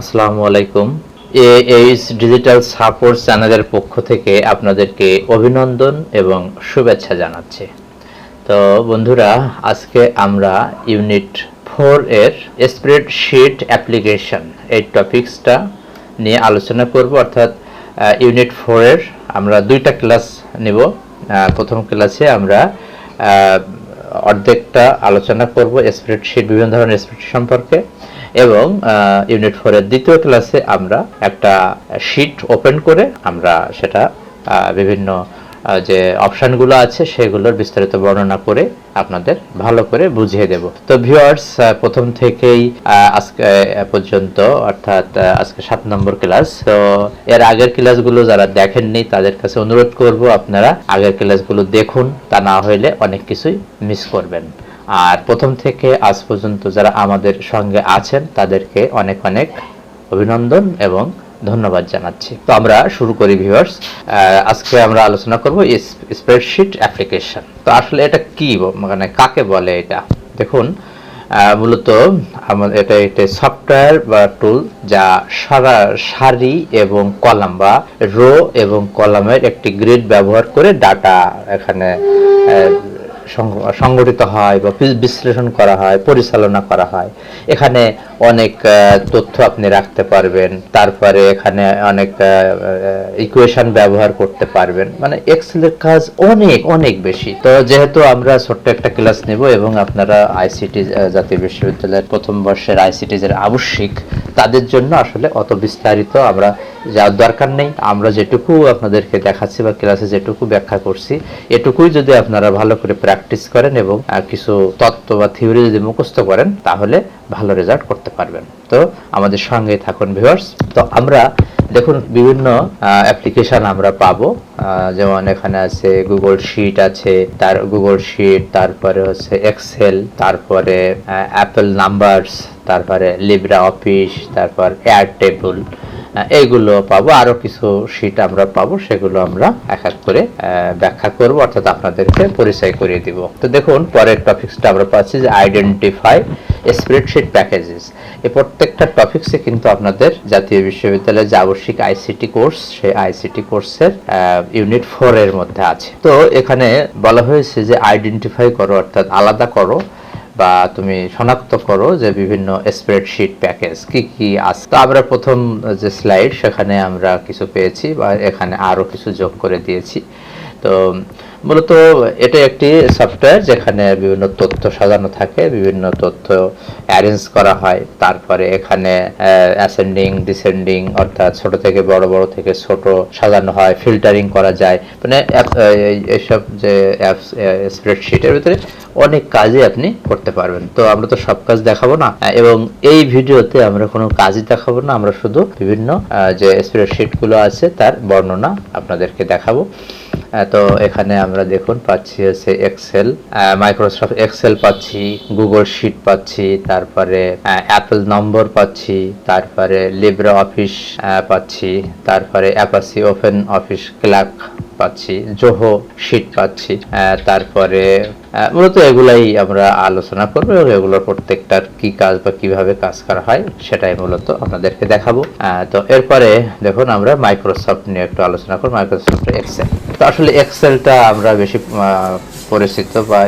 আসসালামু আলাইকুম। AH digital support চ্যানেলের পক্ষ থেকে আপনাদেরকে অভিনন্দন এবং শুভেচ্ছা জানাচ্ছি। তো বন্ধুরা, আজকে আমরা ইউনিট ফোর এর স্প্রেডশিট অ্যাপ্লিকেশন, এই টপিক্সটা নিয়ে আলোচনা করব। অর্থাৎ ইউনিট ফোরের আমরা দুইটা ক্লাস নেব। প্রথম ক্লাসে আমরা অর্ধেকটা আলোচনা করব স্প্রেডশিট, বিভিন্ন ধরনের স্প্রেডশিট সম্পর্কে। এবং ইউনিট ফোরের দ্বিতীয় ক্লাসে আমরা একটা শিট ওপেন করে আমরা সেটা বিভিন্ন যে অপশানগুলো আছে সেগুলোর বিস্তারিত বর্ণনা করে আপনাদের ভালো করে বুঝিয়ে দেব। তো ভিউয়ার্স প্রথম থেকেই আজকে পর্যন্ত, অর্থাৎ আজকে সাত নম্বর ক্লাস তো এর আগের ক্লাসগুলো যারা দেখেননি তাদের কাছে অনুরোধ করব আপনারা আগের ক্লাসগুলো দেখুন, তা না হইলে অনেক কিছুই মিস করবেন। আর প্রথম থেকে আজ পর্যন্ত যারা আমাদের সঙ্গে আছেন, তাদেরকে অনেক অনেক অভিনন্দন এবং ধন্যবাদ জানাচ্ছি। তো আমরা শুরু করি ভিউয়ার্স আজকে আমরা আলোচনা করব স্প্রেডশিট অ্যাপ্লিকেশন তো আসলে এটা কি মানে কাকে বলে এটা? দেখুন মূলত আমাদের এটা একটা সফটওয়্যার বা টুল যা সারা সারি এবং কলাম বা রো এবং কলামের একটি গ্রিড ব্যবহার করে ডাটা এখানে সংগঠিত হয় বা বিশ্লেষণ করা হয়, পরিচালনা করা হয়। এখানে অনেক তথ্য আপনি রাখতে পারবেন। তারপরে এখানে অনেক ইকুয়েশন ব্যবহার করতে পারবেন। মানে এক্সেলের কাজ অনেক অনেক বেশি। তো যেহেতু আমরা ছোট্ট একটা ক্লাস নেব এবং আপনারা আইসিটি জাতীয় বিশ্ববিদ্যালয়ের প্রথম বর্ষের আইসিটি যারা আবশ্যিক তাদের জন্য আসলে অত বিস্তারিত আমরা যাওয়ার দরকার নেই। আমরা যেটুকু আপনাদেরকে দেখাচ্ছি বা ক্লাসে যেটুকু ব্যাখ্যা করছি, এটুকুই যদি আপনারা ভালো করে প্র্যাকটিস করেন এবং কিছু তত্ত্ব বা থিওরি যদি মুখস্থ করেন, তাহলে ভালো রেজাল্ট করতে পারবেন। তো আমাদের সঙ্গে থাকুন ভিউয়ার্স তো আমরা দেখুন, বিভিন্ন অ্যাপ্লিকেশন আমরা পাবো। যেমন এখানে আছে গুগল শিট আছে, তার গুগল শিট তারপরে হচ্ছে এক্সেল তারপরে অ্যাপেল নাম্বারস তারপরে লিব্রা অফিস তারপর এয়ার টেবল এইগুলো পাবো। আরও কিছু শিট আমরা পাবো, সেগুলো আমরা এক এক করে ব্যাখ্যা করব, অর্থাৎ আপনাদেরকে পরিচয় করিয়ে দিব। তো দেখুন, পরের টপিকসটা আমরা পাচ্ছি যে আইডেন্টিফাই স্প্রেডশিট প্যাকেজেস এই প্রত্যেকটা টপিকসে কিন্তু আপনাদের জাতীয় বিশ্ববিদ্যালয়ের যে আবশ্যিক আইসিটি কোর্স সেই আইসিটি কোর্সের ইউনিট ফোর এর মধ্যে আছে। তো এখানে বলা হয়েছে যে আইডেন্টিফাই করো, অর্থাৎ আলাদা করো। বা তুমি শনাক্ত করো যে বিভিন্ন স্প্রেডশিট প্যাকেজ কি কি আছে। তো আমরা প্রথম যে স্লাইড সেখানে আমরা কিছু পেয়েছি বা এখানে আরও কিছু যোগ করে দিয়েছি। তো মূলত এটা একটি সফটওয়্যার যেখানে বিভিন্ন তথ্য সাজানো থাকে, বিভিন্ন তথ্য অ্যারেঞ্জ করা হয়। তারপরে এখানে অ্যাসেন্ডিং ডিসেন্ডিং অর্থাৎ ছোট থেকে বড় বড় থেকে ছোট সাজানো হয় ফিল্টারিং করা যায়। মানে এইসব যে অ্যাপস স্প্রেডশিটের ভিতরে অনেক কাজই আপনি করতে পারবেন। তো আমরা তো সব কাজ দেখাবো না এবং এই ভিডিওতে আমরা কোনো কাজই দেখাবো না। আমরা শুধু বিভিন্ন যে স্প্রেডশিটগুলো আছে তার বর্ণনা আপনাদেরকে দেখাবো। তো এখানে আমরা দেখুন পাচ্ছি হচ্ছে এক্সেল মাইক্রোসফট এক্সেল পাচ্ছি গুগল শিট পাচ্ছি, তারপরে অ্যাপেল নম্বর পাচ্ছি, তারপরে লিব্রা অফিস পাচ্ছি, তারপরে অ্যাপাসি ওপেন অফিস ক্লার্ক পাচ্ছি, জোহো শিট পাচ্ছি তারপরে মূলত এগুলাই আমরা আলোচনা করব এবং এগুলোর প্রত্যেকটার কি কাজ বা কীভাবে কাজ করা হয় সেটাই মূলত আপনাদেরকে দেখাবো। তো এরপরে দেখুন আমরা মাইক্রোসফট নিয়ে একটু আলোচনা করব মাইক্রোসফট এক্সেল তো আসলে এক্সেলটা আমরা বেশি পরিচিত বা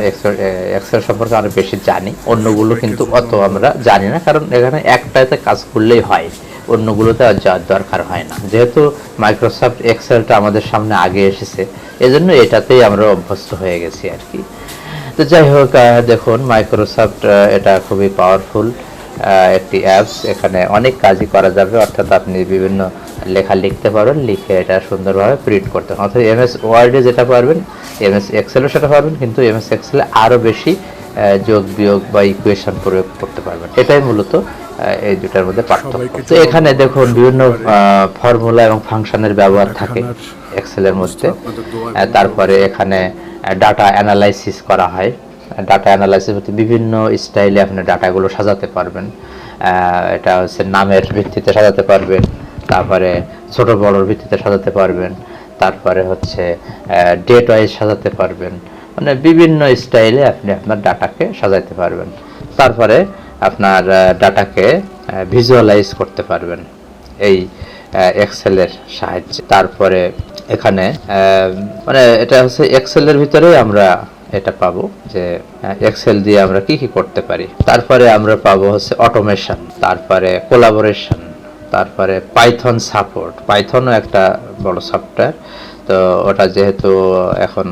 এক্সেল সম্পর্কে আমরা বেশি জানি, অন্যগুলো কিন্তু অত আমরা জানি না, কারণ এখানে একটাতে কাজ করলেই হয়। অন্যগুলোতে আর যাওয়ার দরকার হয় না। যেহেতু মাইক্রোসফট এক্সেলটা আমাদের সামনে আগে এসেছে, এজন্য এটাতেই আমরা অভ্যস্ত হয়ে গেছি আর কি। তো যাই হোক দেখুন মাইক্রোসফট এটা খুবই পাওয়ারফুল একটি অ্যাপস এখানে অনেক কাজই করা যাবে, অর্থাৎ আপনি বিভিন্ন লেখা লিখতে পারবেন, লিখে এটা সুন্দরভাবে প্রিন্ট করতে পারবেন। অর্থাৎ এমএস ওয়ার্ডে যেটা পারবেন এমএস এক্সেলও সেটা পারবেন, কিন্তু এমএস এক্সেলে আরও বেশি যোগ বিয়োগ বা ইকুয়েশন প্রয়োগ করতে পারবেন। এটাই মূলত এই দুটার মধ্যে পার্থক্য। তো এখানে দেখুন বিভিন্ন ফর্মুলা এবং ফাংশনের ব্যবহার থাকে এক্সেলের মধ্যে। তারপরে এখানে ডাটা অ্যানালাইসিস করা হয়। ডাটা অ্যানালাইসিস হতে বিভিন্ন স্টাইলে আপনি ডাটাগুলো সাজাতে পারবেন। এটা হচ্ছে নামের ভিত্তিতে সাজাতে পারবেন তারপরে ছোট বড়র ভিত্তিতে সাজাতে পারবেন তারপরে হচ্ছে ডেট ওয়াইজ সাজাতে পারবেন। মানে বিভিন্ন স্টাইলে আপনি আপনার ডাটাকে সাজাতে পারবেন। তারপরে আপনার ডাটাকে ভিজুয়ালাইজ করতে পারবেন এই এক্সেলের সাহায্যে। তারপরে এখানে মানে এটা হচ্ছে এক্সেলের ভিতরেই আমরা এটা পাবো যে এক্সেল দিয়ে আমরা কি কি করতে পারি। তারপরে আমরা পাবো হচ্ছে অটোমেশন তারপরে কোলাবোরেশন তারপরে পাইথন সাপোর্ট পাইথনও একটা বড় সফটওয়্যার তো ওটা যেহেতু এখন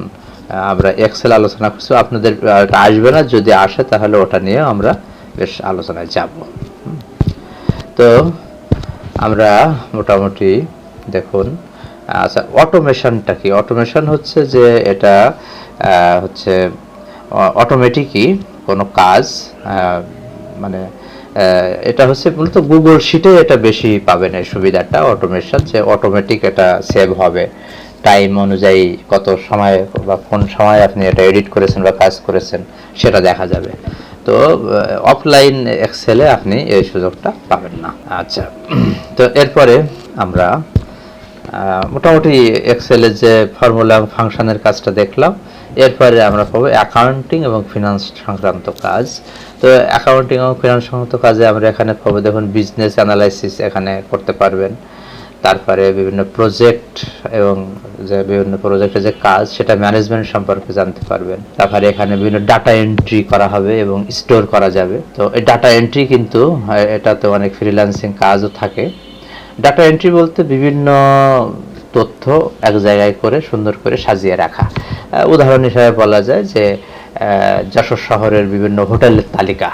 আমরা এক্সেল আলোচনা করছি, আপনাদের আসবে না, যদি আসে তাহলে ওটা নিয়ে আমরা বেশ আলোচনায় যাব। তো আমরা মোটামুটি দেখুন আচ্ছা অটোমেশনটা কি? অটোমেশন হচ্ছে যে এটা হচ্ছে অটোমেটিকই কোনো কাজ মানে এটা হচ্ছে মূলত গুগল শিটে এটা বেশি পাবেন এই সুবিধাটা অটোমেশন যে অটোমেটিক এটা সেভ হবে। টাইম অনুযায়ী কত সময় বা কোন সময় আপনি এটা এডিট করেছেন বা কাজ করেছেন, সেটা দেখা যাবে। তো অফলাইন এক্সেলে আপনি এই সুযোগটা পাবেন না। আচ্ছা। তো এরপরে আমরা মোটামুটি এক্সেলের যে ফর্মুলা ফাংশনের কাজটা দেখলাম, এরপরে আমরা পাবো অ্যাকাউন্টিং এবং ফিনান্স সংক্রান্ত কাজ। তো অ্যাকাউন্টিং এবং ফিনান্স সংক্রান্ত কাজে আমরা এখানে পাবো, দেখুন বিজনেস অ্যানালাইসিস এখানে করতে পারবেন। তারপরে বিভিন্ন প্রজেক্ট এবং যে বিভিন্ন প্রজেক্টের যে কাজ সেটা ম্যানেজমেন্ট সম্পর্কে জানতে পারবেন। তারপরে এখানে বিভিন্ন ডাটা এন্ট্রি করা হবে এবং স্টোর করা যাবে। তো এই ডাটা এন্ট্রি কিন্তু আহ, এটাতে অনেক ফ্রিল্যান্সিং কাজও থাকে। ডাটা এন্ট্রি বলতে বিভিন্ন তথ্য এক জায়গায় করে সুন্দর করে সাজিয়ে রাখা। উদাহরণ হিসাবে বলা যায় যে যশোর শহরের বিভিন্ন হোটেলের তালিকা।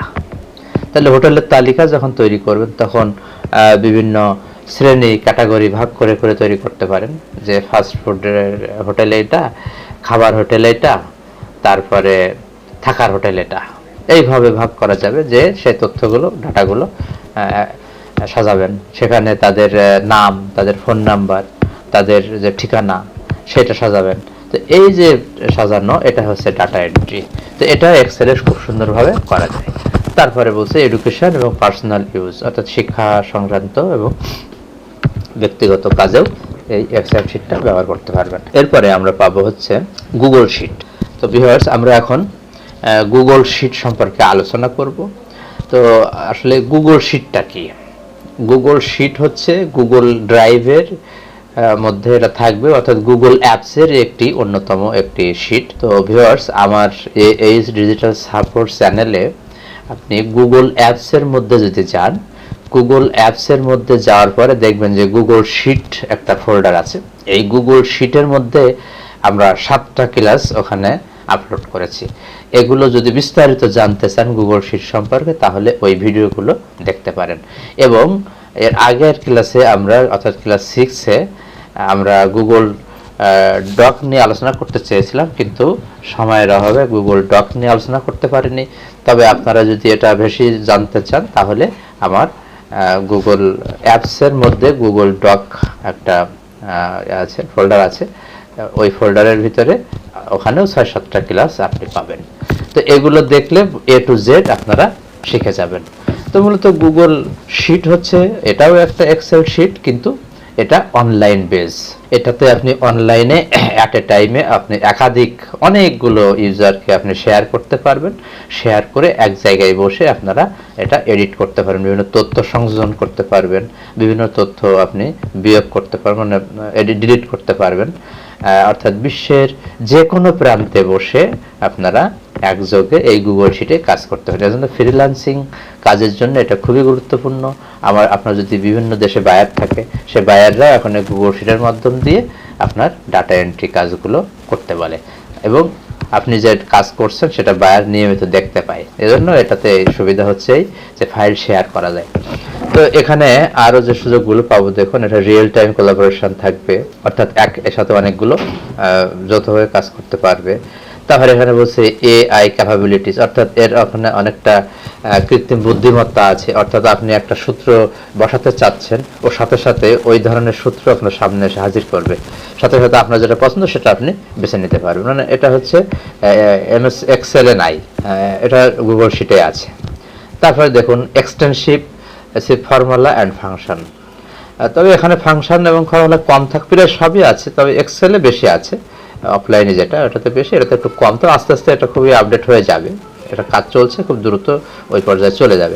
তাহলে হোটেলের তালিকা যখন তৈরি করবেন তখন বিভিন্ন শ্রেণি ক্যাটাগরি ভাগ করে করে তৈরি করতে পারেন। যে ফাস্ট ফুডের হোটেল এটা খাবার হোটেল এটা তারপরে থাকার হোটেল এটা। এইভাবে ভাগ করা যাবে যে সেই তথ্যগুলো, ডাটাগুলো সাজাবেন। সেখানে তাদের নাম, তাদের ফোন নাম্বার তাদের যে ঠিকানা, সেটা সাজাবেন। তো এই যে সাজানো, এটা হচ্ছে ডাটা এন্ট্রি তো এটা এক্সেলে খুব সুন্দরভাবে করা যায়। তারপরে বলছে এডুকেশন এবং পার্সোনাল ইউজ অর্থাৎ শিক্ষা সংক্রান্ত এবং ব্যক্তিগত কাজেও এই এক্সেল শিটটা ব্যবহার করতে পারবেন। এরপরে আমরা পাবো হচ্ছে গুগল শিট তো ভিউয়ার্স আমরা এখন গুগল শিট সম্পর্কে আলোচনা করব। তো আসলে গুগল শিটটা কি? গুগল শিট হচ্ছে গুগল ড্রাইভের মধ্যে এটা থাকবে, অর্থাৎ গুগল অ্যাপসের একটি অন্যতম একটি শিট তো ভিউয়ার্স আমার এই ডিজিটাল সাপোর্ট চ্যানেলে আপনি গুগল অ্যাপসের মধ্যে যদি যান গুগল অ্যাপসের মধ্যে যাওয়ার পরে দেখবেন যে গুগল শিট একটা ফোল্ডার আছে। এই গুগল শিটের মধ্যে আমরা সাতটা ক্লাস ওখানে আপলোড করেছি। এগুলো যদি বিস্তারিত জানতে চান গুগল শিট সম্পর্কে, তাহলে ওই ভিডিওগুলো দেখতে পারেন। এবং এর আগের ক্লাসে আমরা, অর্থাৎ ক্লাস সিক্সে আমরা গুগল ডক নিয়ে আলোচনা করতে চেয়েছিলাম, কিন্তু সময়ের অভাবে গুগল ডক নিয়ে আলোচনা করতে পারিনি। তবে আপনারা যদি এটা বেশি জানতে চান, তাহলে আমার গুগল অ্যাপসের মধ্যে গুগল ডক একটা আছে ফোল্ডার আছে। ওই ফোল্ডারের ভিতরে ওখানেও ছয় সাতটা ক্লাস আপনি পাবেন। তো এগুলো দেখলে এ টু জেড আপনারা শিখে যাবেন। তো মূলত গুগল শিট হচ্ছে, এটাও একটা এক্সেল শিট কিন্তু এটা অনলাইন বেস এটাতে আপনি অনলাইনে অ্যাট এ টাইমে আপনি একাধিক অনেকগুলো ইউজারকে আপনি শেয়ার করতে পারবেন। শেয়ার করে এক জায়গায় বসে আপনারা এটা এডিট করতে পারবেন। বিভিন্ন তথ্য সংযোজন করতে পারবেন। বিভিন্ন তথ্য আপনি বিয়োগ করতে পারবেন মানে এডিট ডিলিট করতে পারবেন। অর্থাৎ বিশ্বের যে কোনো প্রান্তে বসে আপনারা একযোগে এই গুগল শিটে কাজ করতে পারেন এজন্য ফ্রিল্যান্সিং কাজের জন্য এটা খুবই গুরুত্বপূর্ণ। আমার, আপনার যদি বিভিন্ন দেশে বায়ার থাকে, সে বায়াররা এখন গুগল শিটের মাধ্যম দিয়ে আপনার ডাটা এন্ট্রি কাজগুলো করতে বলে। এবং আপনি যে কাজ করছেন, সেটা বায়ার নিয়মিত দেখতে পায়। এজন্য এটাতে সুবিধা হচ্ছে যে ফাইল শেয়ার করা যায়। তো এখানে আরও যে সুযোগগুলো পাবো, দেখুন, এটা রিয়েল টাইম কোলাবোরেশন থাকবে। অর্থাৎ এক, এর সাথে অনেকগুলো যৌথভাবে কাজ করতে পারবে। তারপরে এখানে বলছে এআই ক্যাপাবিলিটিস অর্থাৎ এর ওখানে অনেকটা কৃত্রিম বুদ্ধিমত্তা আছে। অর্থাৎ আপনি একটা সূত্র বসাতে চাচ্ছেন ও সাথে সাথে ওই ধরনের সূত্র আপনার সামনে এসে হাজির করবে। সাথে সাথে আপনার যেটা পছন্দ সেটা আপনি বেছে নিতে পারবেন। মানে এটা হচ্ছে এমএস এক্সেলে নাই আহ, এটা গুগল শিটে আছে। তারপরে দেখুন এক্সটেনশিভ ফর্মুলা অ্যান্ড ফাংশন তবে এখানে ফাংশন এবং ফর্মুলা কম থাকবে প্রায় সবই আছে তবে এক্সেলে বেশি আছে। অফলাইনে যেটা ওটাতে বেশি, এটাতে একটু কম। তো আস্তে আস্তে এটা খুবই আপডেট হয়ে যাবে। এটা কাজ চলছে, খুব দ্রুত ওই পর্যায়ে চলে যাবে।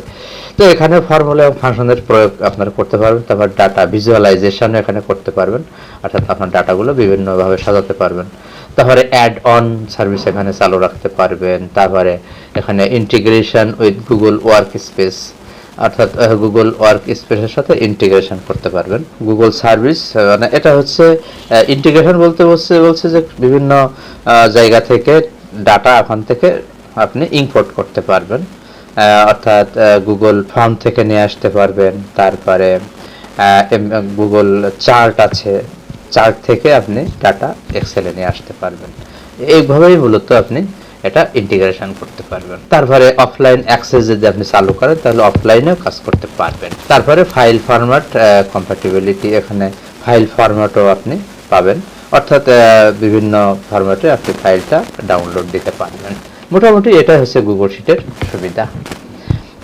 তো এখানে ফর্মুলা এবং ফাংশনের প্রয়োগ আপনারা করতে পারবেন। তারপর ডাটা ভিজুয়ালাইজেশন এখানে করতে পারবেন। অর্থাৎ আপনার ডাটাগুলো বিভিন্নভাবে সাজাতে পারবেন। তারপরে অ্যাড অন সার্ভিস এখানে চালু রাখতে পারবেন। তারপরে এখানে integration with Google work space অর্থাৎ গুগল ওয়ার্ক স্পেসের সাথে ইন্টিগ্রেশন করতে পারবেন। গুগল সার্ভিস মানে এটা হচ্ছে ইন্টিগ্রেশন বলতে বলছে বলছে যে বিভিন্ন জায়গা থেকে ডাটা ওখান থেকে আপনি ইম্পোর্ট করতে পারবেন। অর্থাৎ গুগল ফর্ম থেকে নিয়ে আসতে পারবেন। তারপরে গুগল চার্ট আছে। চার্ট থেকে আপনি ডাটা এক্সেলে নিয়ে আসতে পারবেন। এইভাবেই মূলত আপনি এটা ইন্টিগ্রেশন করতে পারবেন। তারপরে অফলাইন অ্যাক্সেস যদি আপনি চালু করেন, তাহলে অফলাইনেও কাজ করতে পারবেন। তারপরে ফাইল ফরম্যাট কম্প্যাটিবিলিটি এখানে ফাইল ফরম্যাটও আপনি পাবেন। অর্থাৎ বিভিন্ন ফরম্যাটে আপনি ফাইলটা ডাউনলোড দিতে পারবেন। মোটামুটি এটা হচ্ছে গুগল শিটের সুবিধা।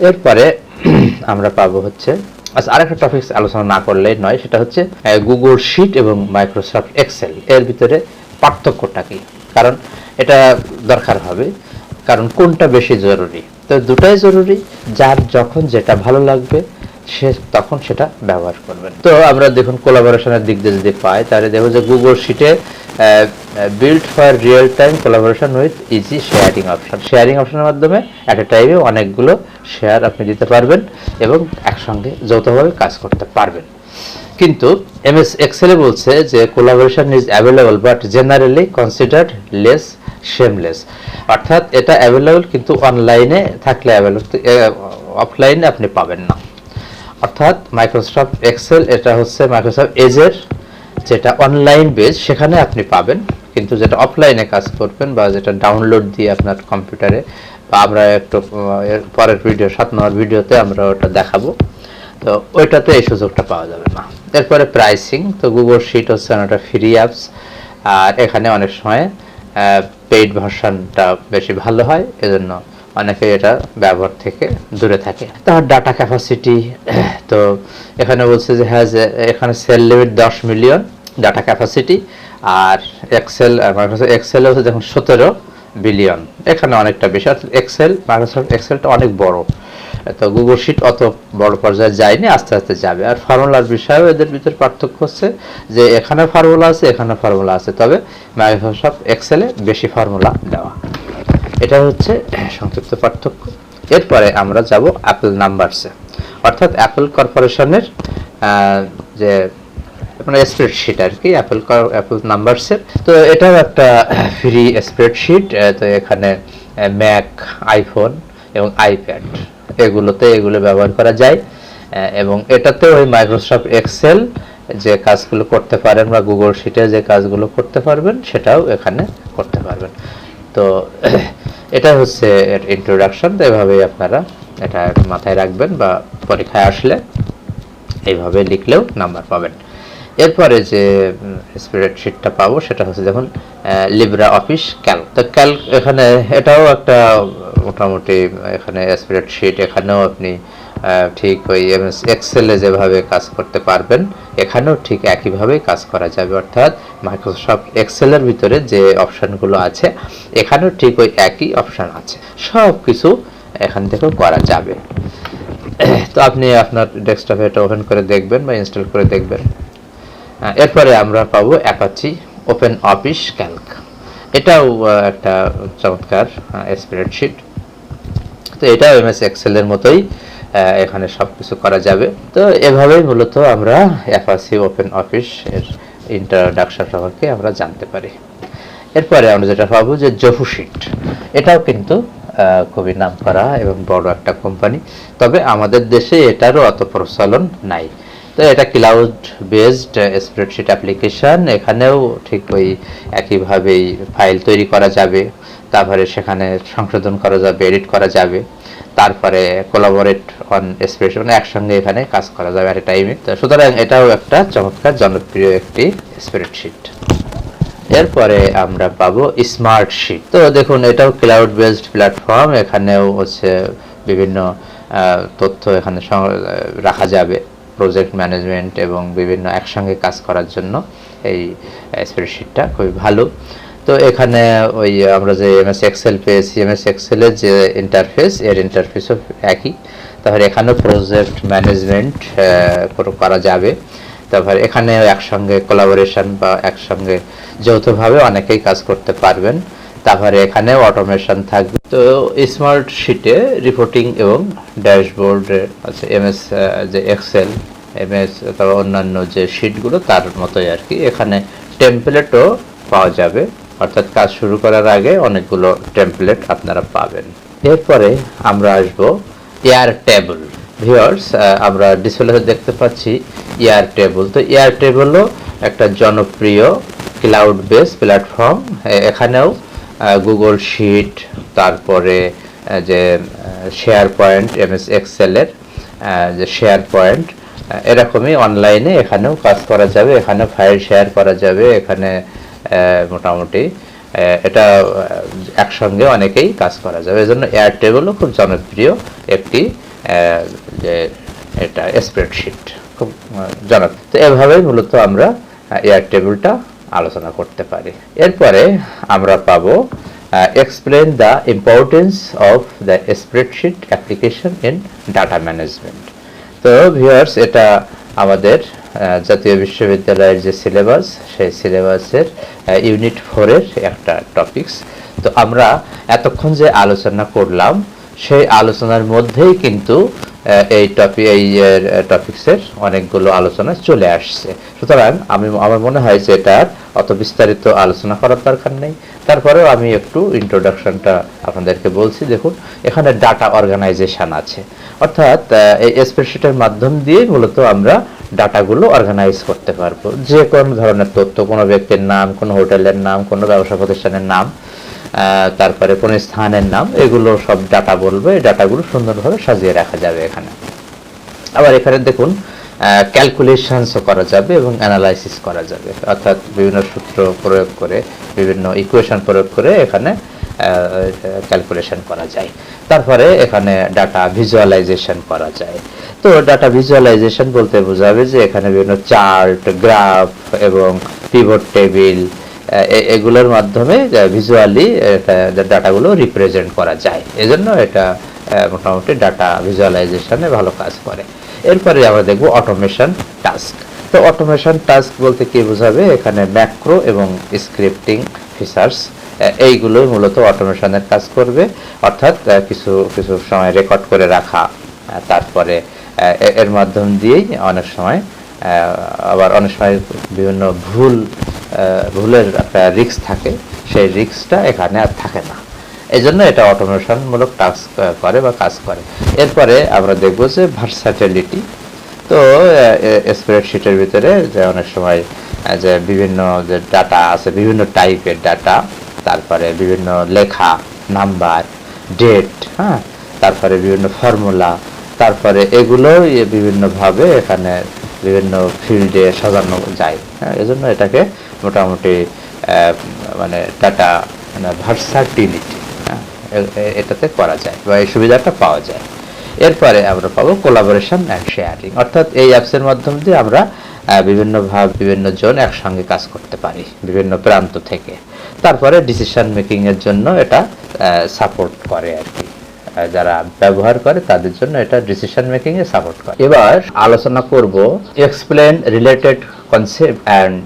এরপরে আমরা পাবো হচ্ছে আচ্ছা আরেকটা টপিক আলোচনা না করলেই নয়, সেটা হচ্ছে গুগল শিট এবং মাইক্রোসফট এক্সেল এর ভিতরে পার্থক্যটা কি? কারণ এটা দরকার হবে, কারণ কোনটা বেশি জরুরি? তো দুটাই জরুরি, যার যখন যেটা ভালো লাগবে, সে তখন সেটা ব্যবহার করবেন। তো আমরা দেখুন কোলাবোরেশনের দিক দিয়ে যদি পাই, তাহলে দেখো যে গুগল শিটে build for real time collaboration with easy sharing option sharing অপশনের মাধ্যমে অ্যাট এ টাইমে অনেকগুলো শেয়ার আপনি দিতে পারবেন এবং একসঙ্গে যৌথভাবে কাজ করতে পারবেন। কিন্তু এম এমএস এক্সেলে বলছে যে collaboration is available but generally considered less seamless অর্থাৎ এটা অ্যাভেলেবল কিন্তু অনলাইনে থাকলে অ্যাভেলেবল অফলাইনে আপনি পাবেন না। অর্থাৎ মাইক্রোসফট এক্সেল এটা হচ্ছে মাইক্রোসফট এজের যেটা অনলাইন বেস সেখানে আপনি পাবেন। কিন্তু যেটা অফলাইনে কাজ করবেন বা যেটা ডাউনলোড দিয়ে আপনার কম্পিউটারে বা আমরা একটু পরের ভিডিও সাত নম্বর ভিডিওতে আমরা ওটা দেখাবো। তো ওইটাতে এই সুযোগটা পাওয়া যাবে না। এরপরে প্রাইসিং তো গুগল শিট হচ্ছে একটা ফ্রি অ্যাপস আর এখানে অনেক সময় পেইড ভার্সানটা বেশি ভালো হয়, এজন্য অনেকে এটা ব্যবহার থেকে দূরে থাকে। তার ডাটা ক্যাপাসিটি তো এখানে বলছে যে হ্যাঁ যে এখানে সেল লিমিট দশ মিলিয়ন ডাটা ক্যাপাসিটি আর এক্সেল মাইক্রোসফট এক্সেল হচ্ছে দেখুন সতেরো বিলিয়ন এখানে অনেকটা বেশি, অর্থাৎ এক্সেল মাইক্রোসফট এক্সেলটা অনেক বড়। তো গুগল শিট অত বড় পর্যায়ে যায়নি, আস্তে আস্তে যাবে। আর ফর্মুলার বিষয়েও এদের ভিতরে পার্থক্য হচ্ছে যে এখানে ফর্মুলা আছে, এখানে ফর্মুলা আছে। তবে মাইক্রোসফট এক্সেলে বেশি ফর্মুলা দেওয়া। এটা হচ্ছে সংক্ষিপ্ত পার্থক্য। এরপরে আমরা যাব অ্যাপেল নাম্বারসে অর্থাৎ অ্যাপেল কর্পোরেশনের যে মানে স্প্রেডশিট আর কি অ্যাপেল অ্যাপেল নাম্বারসের তো এটাও একটা ফ্রি স্প্রেডশিট তো এখানে ম্যাক আইফোন এবং আইপ্যাড এগুলোতে এগুলো ব্যবহার করা যায়। এবং এটাতে ওই মাইক্রোসফট এক্সেল যে কাজগুলো করতে পারেন বা গুগল শিটে যে কাজগুলো করতে পারবেন, সেটাও এখানে করতে পারবেন। তো, এটা হচ্ছে এর ইন্ট্রোডাকশন তো এভাবেই আপনারা এটা মাথায় রাখবেন বা পরীক্ষায় আসলে এইভাবে লিখলেও নাম্বার পাবেন। এরপরে যে স্প্রেডশিটটা পাবো সেটা হচ্ছে দেখুন লিব্রা অফিস ক্যালক তো ক্যালক এখানে, এটাও একটা মোটামুটি এখানে স্প্রেডশিট এখানেও আপনি ঠিক ওই এক্সেলে যেভাবে কাজ করতে পারবেন, এখানেও ঠিক একইভাবেই কাজ করা যাবে। অর্থাৎ মাইক্রোসফট এক্সেলের ভিতরে যে অপশানগুলো আছে, এখানেও ঠিক ওই একই অপশান আছে। সব কিছু এখান থেকেও করা যাবে। তো আপনি আপনার ডেস্কটপে এটা ওপেন করে দেখবেন বা ইনস্টল করে দেখবেন। এরপরে আমরা পাবো অ্যাপাচি ওপেন অফিস ক্যালক এটাও একটা চমৎকার স্প্রেডশিট তো এটাও এমএস এক্সেলের মতোই এখানে সব কিছু করা যাবে। তো এভাবেই মূলত আমরা অ্যাপাচি ওপেন অফিস এর ইন্ট্রোডাকশন সম্পর্কে আমরা জানতে পারি। এরপরে আমরা যেটা পাবো যে জফু শিট এটাও কিন্তু খুবই নাম করা এবং বড় একটা কোম্পানি তবে আমাদের দেশে এটারও অত প্রচলন নাই। তো এটা ক্লাউড বেসড স্প্রেডশিট অ্যাপ্লিকেশন এখানেও ঠিক ওই একইভাবেই ফাইল তৈরি করা যাবে। তারপরে সেখানে সংশোধন করা যাবে এডিট করা যাবে। তারপরে কোলাবোরেট অন স্প্রেডশিট মানে একসঙ্গে এখানে কাজ করা যাবে a টাইমে তো সুতরাং এটাও একটা চমৎকার জনপ্রিয় একটি স্প্রেডশিট এরপরে আমরা পাবো স্মার্ট শিট তো দেখুন, এটাও ক্লাউড বেসড প্ল্যাটফর্ম এখানেও হচ্ছে বিভিন্ন তথ্য এখানে রাখা যাবে। প্রজেক্ট ম্যানেজমেন্ট এবং বিভিন্ন একসঙ্গে কাজ করার জন্য এই স্প্রেডশিটটা খুবই ভালো। তো এখানে ওই আমরা যে এমএস এক্সেল পেয়েছি এমএস এক্সেলের যে ইন্টারফেস এর ইন্টারফেসও একই। তারপরে এখানেও প্রজেক্ট ম্যানেজমেন্ট করা যাবে। তারপরে এখানে একসঙ্গে কোলাবোরেশন বা একসঙ্গে যৌথভাবে অনেকেই কাজ করতে পারবেন। তারপরে এখানে অটোমেশন থাকবে। তো স্মার্ট শিটে রিপোর্টিং এবং ড্যাশবোর্ডে আছে এমএস যে এক্সেল এমএস তারপর অন্যান্য যে শিটগুলো তার মতোই আর কি। এখানে টেমপ্লেটও পাওয়া যাবে। অর্থাৎ কাজ শুরু করার আগে অনেকগুলো টেমপ্লেট আপনারা পাবেন। এরপরে আমরা আসব এয়ার টেবল ভিউয়ার্স আমরা ডিসপ্লেতে দেখতে পাচ্ছি এয়ার টেবল তো এয়ার টেবলও একটা জনপ্রিয় ক্লাউড বেস প্ল্যাটফর্ম এখানেও গুগল শিট তারপরে যে শেয়ার পয়েন্ট এম এস এক্সেলের যে শেয়ার পয়েন্ট এরকমই অনলাইনে এখানেও কাজ করা যাবে এখানে ফাইল শেয়ার করা যাবে, এখানে মোটামুটি এটা একসঙ্গে অনেকেই কাজ করা যাবে। এজন্য এয়ারটেবলও খুব জনপ্রিয় একটি যে, এটা স্প্রেডশিট খুব জনপ্রিয়। তো এভাবেই মূলত আমরা এয়ার এয়ারটেবলটা আলোচনা করতে পারি। এরপরে আমরা পাবো explain the importance of the spreadsheet application in data management তো ভিউয়ার্স এটা আমাদের জাতীয় বিশ্ববিদ্যালয়ের যে সিলেবাস সেই সিলেবাসের ইউনিট ফোরের একটা টপিকস তো আমরা এতক্ষণ যে আলোচনা করলাম সেই আলোচনার মধ্যেই কিন্তু এই টপি এই টপিক্সের অনেকগুলো আলোচনা চলে আসছে। সুতরাং আমি, আমার মনে হয় যে এটার অত বিস্তারিত আলোচনা করার দরকার নেই। তারপরেও আমি একটু ইন্ট্রোডাকশনটা আপনাদেরকে বলছি। দেখুন, এখানে ডাটা অর্গানাইজেশন আছে। অর্থাৎ এই স্প্রেডশিটের মাধ্যম দিয়ে মূলত আমরা ডাটাগুলো অর্গানাইজ করতে পারব। যে কোনো ধরনের তথ্য, কোনো ব্যক্তির নাম, কোনো হোটেলের নাম, কোনো ব্যবসা প্রতিষ্ঠানের নাম তারপরে কোনো স্থানের নাম, এগুলো সব ডাটা বলবে ডাটাগুলো সুন্দরভাবে সাজিয়ে রাখা যাবে এখানে। আবার এখানে দেখুন ক্যালকুলেশনসও করা যাবে এবং অ্যানালাইসিস করা যাবে। অর্থাৎ বিভিন্ন সূত্র প্রয়োগ করে, বিভিন্ন ইকুয়েশন প্রয়োগ করে এখানে ক্যালকুলেশন করা যায়। তারপরে এখানে ডাটা ভিজুয়ালাইজেশন করা যায়। তো ডাটা ভিজুয়ালাইজেশন বলতে বোঝাবে যে এখানে বিভিন্ন চার্ট গ্রাফ এবং পিভট টেবিল এগুলোর মাধ্যমে ভিজুয়ালি ডাটাগুলো রিপ্রেজেন্ট করা যায়। এজন্য এটা মোটামুটি ডাটা ভিজুয়ালাইজেশনে ভালো কাজ করে। এরপরে আমরা দেখব অটোমেশন টাস্ক তো অটোমেশন টাস্ক বলতে কি বোঝাবে? এখানে ম্যাক্রো এবং স্ক্রিপ্টিং ফিচার্স এইগুলো মূলত অটোমেশনের কাজ করবে। অর্থাৎ কিছু কিছু সময় রেকর্ড করে রাখা তারপরে এর মাধ্যম দিয়েই অনেক সময় আবার অনেক সময় বিভিন্ন ভুল ভুলের একটা রিস্ক থাকে, সেই রিক্সটা এখানে আর থাকে না। এই জন্য এটা অটোমেশনমূলক টাস্ক করে বা কাজ করে। এরপরে আমরা দেখব যে ভার্সাটিলিটি তো স্প্রেডশিটের ভিতরে যে অনেক সময় যে বিভিন্ন যে ডাটা আছে, বিভিন্ন টাইপের ডাটা তারপরে বিভিন্ন লেখা নাম্বার ডেট হ্যাঁ? তারপরে বিভিন্ন ফর্মুলা তারপরে এগুলো বিভিন্নভাবে এখানে বিভিন্ন ফিল্ডে সাজানো যায়। হ্যাঁ এজন্য এটাকে মোটামুটি মানে টাটা মানে ভার্সাটিলিটি হ্যাঁ এটাতে করা যায় বা এই সুবিধাটা পাওয়া যায়। এরপরে আমরা পাবো কোলাবোরেশন অ্যান্ড শেয়ারিং অর্থাৎ এই অ্যাপসের মাধ্যম দিয়ে আমরা বিভিন্ন ভাব, বিভিন্ন জন একসঙ্গে কাজ করতে পারি, বিভিন্ন প্রান্ত থেকে। তারপরে ডিসিশন মেকিংয়ের জন্য এটা সাপোর্ট করে আর কি। যারা ব্যবহার করে, তাদের জন্য এটা ডিসিশন মেকিং এ সাপোর্ট করে। এবার আলোচনা করব explain related concept and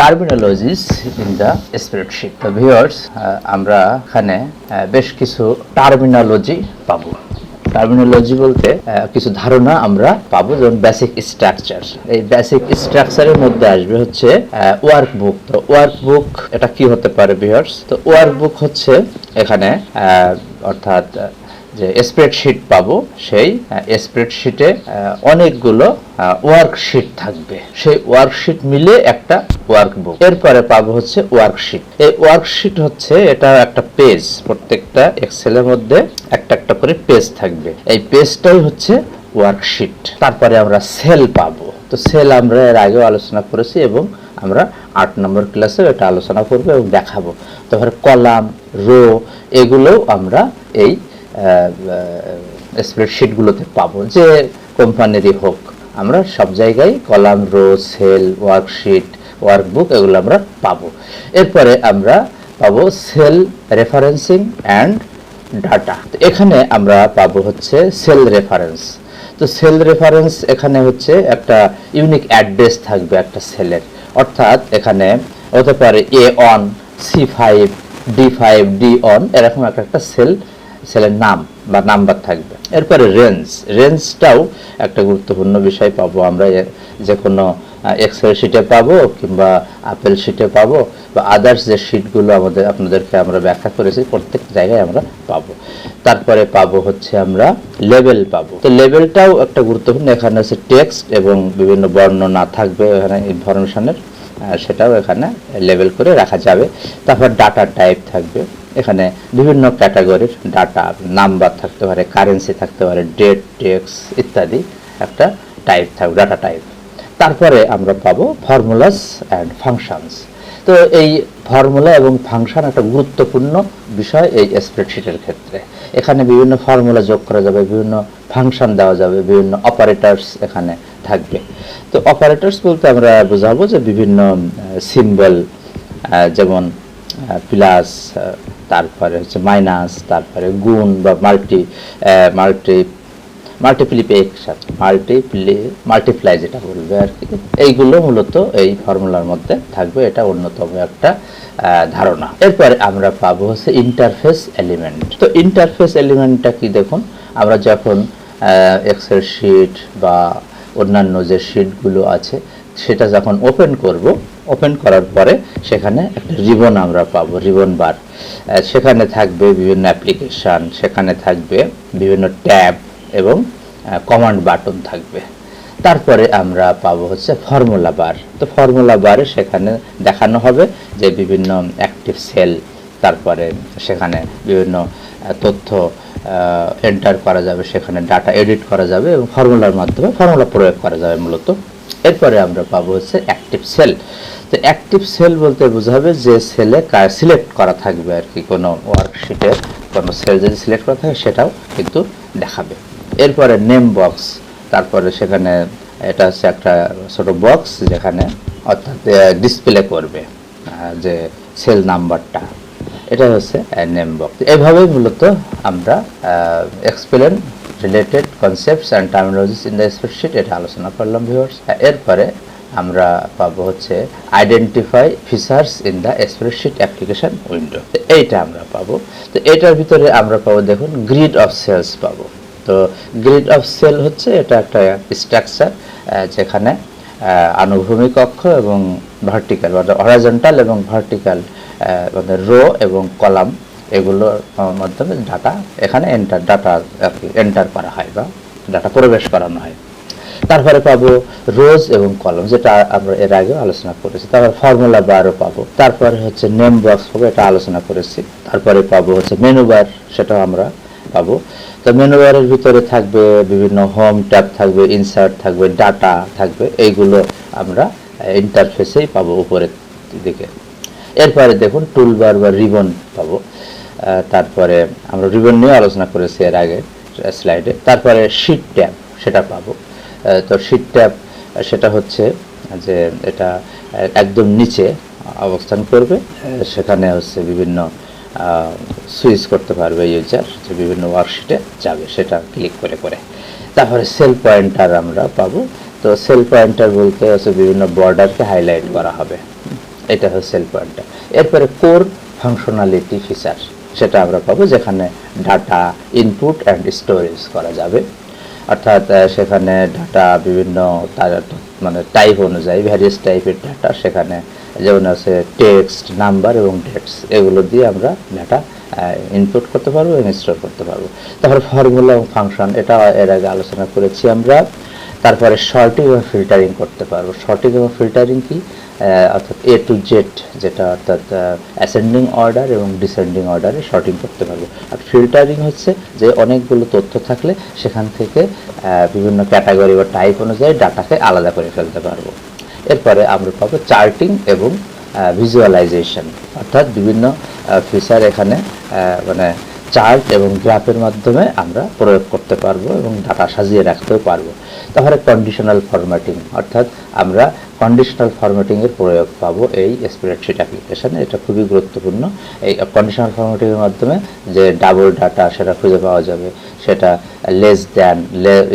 terminologies in the spreadsheet তো ভিউয়ার্স আমরা এখানে বেশ কিছু টার্মিনোলজি পাবো। টার্মিনোলজি বলতে কিছু ধারণা আমরা পাবো, যেমন বেসিক স্ট্রাকচার এই বেসিক স্ট্রাকচারের মধ্যে আসবে হচ্ছে ওয়ার্ক বুক তো ওয়ার্ক বুক এটা কি হতে পারে ভিউয়ার্স তো ওয়ার্ক বুক হচ্ছে এখানে অর্থাৎ যে স্প্রেডশিট পাবো, সেই স্প্রেডশিটে অনেকগুলো ওয়ার্কশিট থাকবে। সেই ওয়ার্কশিট মিলে একটা ওয়ার্কবুক এরপরে পাবো হচ্ছে ওয়ার্কশিট এই ওয়ার্কশিট হচ্ছে এটা একটা পেজ প্রত্যেকটা এক্সেলের মধ্যে একটা একটা করে পেজ থাকবে। এই পেজটাই হচ্ছে ওয়ার্কশিট তারপরে আমরা সেল পাবো। তো সেল আমরা এর আগেও আলোচনা করেছি এবং আমরা আট নম্বর ক্লাসে এটা আলোচনা করব এবং দেখাবো। তারপরে কলাম রো এগুলোও আমরা এই স্প্রেডশিটগুলোতে পাবো যে কোম্পানিরই হোক, আমরা সব জায়গায় column row cell worksheet workbook এগুলো আমরা পাবো। এরপরে আমরা পাবো সেল রেফারেন্সিং অ্যান্ড ডাটা এখানে আমরা পাবো হচ্ছে সেল রেফারেন্স তো সেল রেফারেন্স এখানে হচ্ছে একটা ইউনিক অ্যাড্রেস থাকবে একটা সেলের। অর্থাৎ এখানে হতে পারে A one C five D five D one এরকম একটা একটা সেল সেলের নাম বা নাম্বার থাকবে। এরপরে রেঞ্জ রেঞ্জটাও একটা গুরুত্বপূর্ণ বিষয় পাবো আমরা। যে কোনো এক্সেল শিটে পাবো কিংবা আপেল শিটে পাবো বা আদার্স যে শিটগুলো আমাদের, আপনাদেরকে আমরা ব্যাখ্যা করেছি, প্রত্যেক জায়গায় আমরা পাবো। তারপরে পাবো হচ্ছে আমরা লেভেল পাবো। তো লেভেলটাও একটা গুরুত্বপূর্ণ, এখানে হচ্ছে টেক্সট এবং বিভিন্ন বর্ণনা থাকবে এখানে ইনফরমেশনের সেটাও এখানে লেভেল করে রাখা যাবে। তারপর ডাটা টাইপ থাকবে। এখানে বিভিন্ন ক্যাটাগরির ডাটা নাম্বার থাকতে পারে কারেন্সি থাকতে পারে ডেট টেক্স ইত্যাদি একটা টাইপ থাকবে ডাটা টাইপ তারপরে আমরা পাবো ফর্মুলাস অ্যান্ড ফাংশনস তো এই ফর্মুলা এবং ফাংশন একটা গুরুত্বপূর্ণ বিষয় এই স্প্রেডশিটের ক্ষেত্রে। এখানে বিভিন্ন ফর্মুলা যোগ করা যাবে, বিভিন্ন ফাংশন দেওয়া যাবে, বিভিন্ন অপারেটরস এখানে থাকবে। তো অপারেটরস বলতে আমরা বোঝাবো যে বিভিন্ন সিম্বল যেমন প্লাস তারপরে হচ্ছে মাইনাস তারপরে গুণ বা multi multi multiplication multiply multiply যেটা বলবে আর কি, এইগুলো মূলত এই ফর্মুলার মধ্যে থাকবে, এটা অন্যতম একটা ধারণা। এরপরে আমরা পাবো হচ্ছে ইন্টারফেস এলিমেন্ট তো ইন্টারফেস এলিমেন্টটা কি দেখুন, আমরা যখন এক্সেল শিট বা অন্যান্য যে শিটগুলো আছে, সেটা যখন ওপেন করব ওপেন করার পরে সেখানে একটা রিবন আমরা পাবো রিবন বার সেখানে থাকবে বিভিন্ন অ্যাপ্লিকেশান সেখানে থাকবে বিভিন্ন ট্যাব এবং কমান্ড বাটন থাকবে। তারপরে আমরা পাবো হচ্ছে ফর্মুলা বার তো ফর্মুলা বারে সেখানে দেখানো হবে যে বিভিন্ন অ্যাক্টিভ সেল তারপরে সেখানে বিভিন্ন তথ্য এন্টার করা যাবে, সেখানে ডাটা এডিট করা যাবে এবং ফর্মুলার মাধ্যমে ফর্মুলা প্রয়োগ করা যাবে মূলত। এরপরে আমরা পাবো হচ্ছে অ্যাক্টিভ সেল তো অ্যাক্টিভ সেল বলতে বোঝাবে যে সেলে সিলেক্ট করা থাকবে আর কি, কোনো ওয়ার্কশিটে কোনো সেল যদি সিলেক্ট করা থাকে সেটাও কিন্তু দেখাবে। এরপরে নেম বক্স তারপরে সেখানে এটা হচ্ছে একটা ছোট বক্স যেখানে অর্থাৎ ডিসপ্লে করবে যে সেল নাম্বারটা এটা হচ্ছে নেম বক্স এইভাবেই মূলত আমরা explain related concepts and terminologies in the spreadsheet এটা আলোচনা করলাম ভিউয়ার্স এরপরে আমরা পাবো হচ্ছে identify features in the spreadsheet application window এইটা আমরা পাবো। তো এটার ভিতরে আমরা পাবো, দেখুন গ্রিড অফ সেলস পাবো। তো গ্রিড অফ সেল হচ্ছে এটা একটা স্ট্রাকচার যেখানে আনুভূমিক অক্ষ এবং ভার্টিক্যাল মানে হরাইজন্টাল এবং ভার্টিক্যাল মানে রো এবং কলাম এগুলোর মাধ্যমে ডাটা এখানে এন্টার ডাটা এন্টার করা হয় বা ডাটা প্রবেশ করানো হয়। তারপরে পাবো রোজ এবং কলম, যেটা আমরা এর আগে আলোচনা করেছি। তারপর ফর্মুলা বারও পাবো। তারপরে হচ্ছে নেম বক্স পাবো, এটা আলোচনা করেছি। তারপরে পাবো হচ্ছে মেনু বার সেটাও আমরা পাবো। তো মেনু বারের ভিতরে থাকবে বিভিন্ন হোম ট্যাব থাকবে ইনসার্ট থাকবে ডাটা থাকবে, এইগুলো আমরা ইন্টারফেসেই পাবো উপরের দিকে। এরপরে দেখুন টুলবার বা রিবন পাবো। তারপরে আমরা রিবন নিয়ে আলোচনা করেছি এর আগে স্লাইডে তারপরে শিট ট্যাব সেটা পাবো। তো শিট ট্যাব সেটা হচ্ছে যে এটা একদম নিচে অবস্থান করবে সেখানে হচ্ছে বিভিন্ন সুইচ করতে পারবে ইউজার যে বিভিন্ন ওয়ার্কশিটে যাবে সেটা ক্লিক করে করে। তারপরে সেল পয়েন্টার আমরা পাবো। তো সেল পয়েন্টার বলতে হচ্ছে বিভিন্ন বর্ডারকে হাইলাইট করা হবে। এটা হচ্ছে সেল পয়েন্টার এরপরে কোর ফাংশনালিটি ফিচার সেটা আমরা পাবো যেখানে ডাটা ইনপুট অ্যান্ড স্টোরেজ করা যাবে। অর্থাৎ সেখানে ডাটা বিভিন্ন মানে টাইপ অনুযায়ী ভ্যারিয়াস টাইপের ডাটা সেখানে, যেমন আছে টেক্সট নাম্বার এবং ডেটস এগুলো দিয়ে আমরা ডাটা ইনপুট করতে পারব এবং স্টোর করতে পারব। তারপর ফর্মুলা এবং ফাংশন এটা এর আগে আলোচনা করেছি আমরা। তারপরে এবং ফিল্টারিং করতে পারব। এবং ফিল্টারিং কি? অর্থাৎ এ টু জেড যেটা অর্থাৎ অ্যাসেন্ডিং অর্ডার এবং ডিসেন্ডিং অর্ডারে শর্টিং করতে পারব। আর ফিল্টারিং হচ্ছে যে অনেকগুলো তথ্য থাকলে সেখান থেকে বিভিন্ন ক্যাটাগরি বা টাইপ অনুযায়ী ডাটাকে আলাদা করে ফেলতে পারব। এরপরে আমরা পাবো চার্টিং এবং ভিজুয়ালাইজেশন অর্থাৎ বিভিন্ন ফিচার এখানে মানে চার্ট এবং গ্রাফের মাধ্যমে আমরা প্রয়োগ করতে পারব এবং ডাটা সাজিয়ে রাখতেও পারব। তারপরে কন্ডিশনাল ফরম্যাটিং অর্থাৎ আমরা কন্ডিশনাল ফরম্যাটিংয়ের প্রয়োগ পাবো এই স্প্রেডশিট অ্যাপ্লিকেশানে এটা খুবই গুরুত্বপূর্ণ। এই কন্ডিশনাল ফরম্যাটিংয়ের মাধ্যমে যে ডাবল ডাটা সেটা খুঁজে পাওয়া যাবে, সেটা লেস দ্যান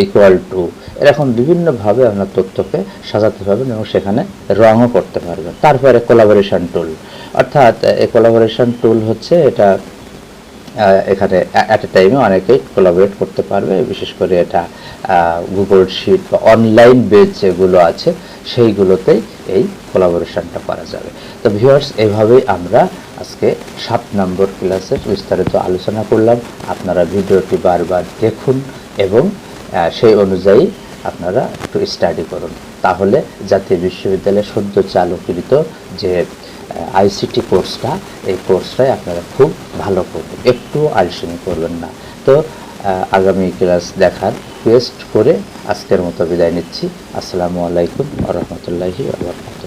ইকুয়াল টু এরকম বিভিন্নভাবে আপনার তথ্যকে সাজাতে পারবেন এবং সেখানে রঙও করতে পারবেন। তারপরে কোলাবোরেশন টুল অর্থাৎ এই কোলাবোরেশন টুল হচ্ছে এটা এখানে অ্যাট এ টাইমে অনেকেই কোলাবোরেট করতে পারবে, বিশেষ করে এটা গুগল শিট বা অনলাইন বেজ যেগুলো আছে, সেইগুলোতেই এই কোলাবোরেশনটা করা যাবে। তো ভিউয়ার্স এইভাবেই আমরা আজকে সাত নম্বর ক্লাসের বিস্তারিত আলোচনা করলাম। আপনারা ভিডিওটি বারবার দেখুন এবং সেই অনুযায়ী আপনারা একটু স্টাডি করুন। তাহলে জাতীয় বিশ্ববিদ্যালয়ে সদ্য চালুকৃত যে আইসিটি কোর্সটা এই কোর্সটাই আপনারা খুব ভালো করবেন। একটু আলসেমি করবেন না। তো আগামী ক্লাস দেখার রিকোয়েস্ট করে আজকের মতো বিদায় নিচ্ছি। আসসালামু আলাইকুম রহমতুল্লাহি আবরকাত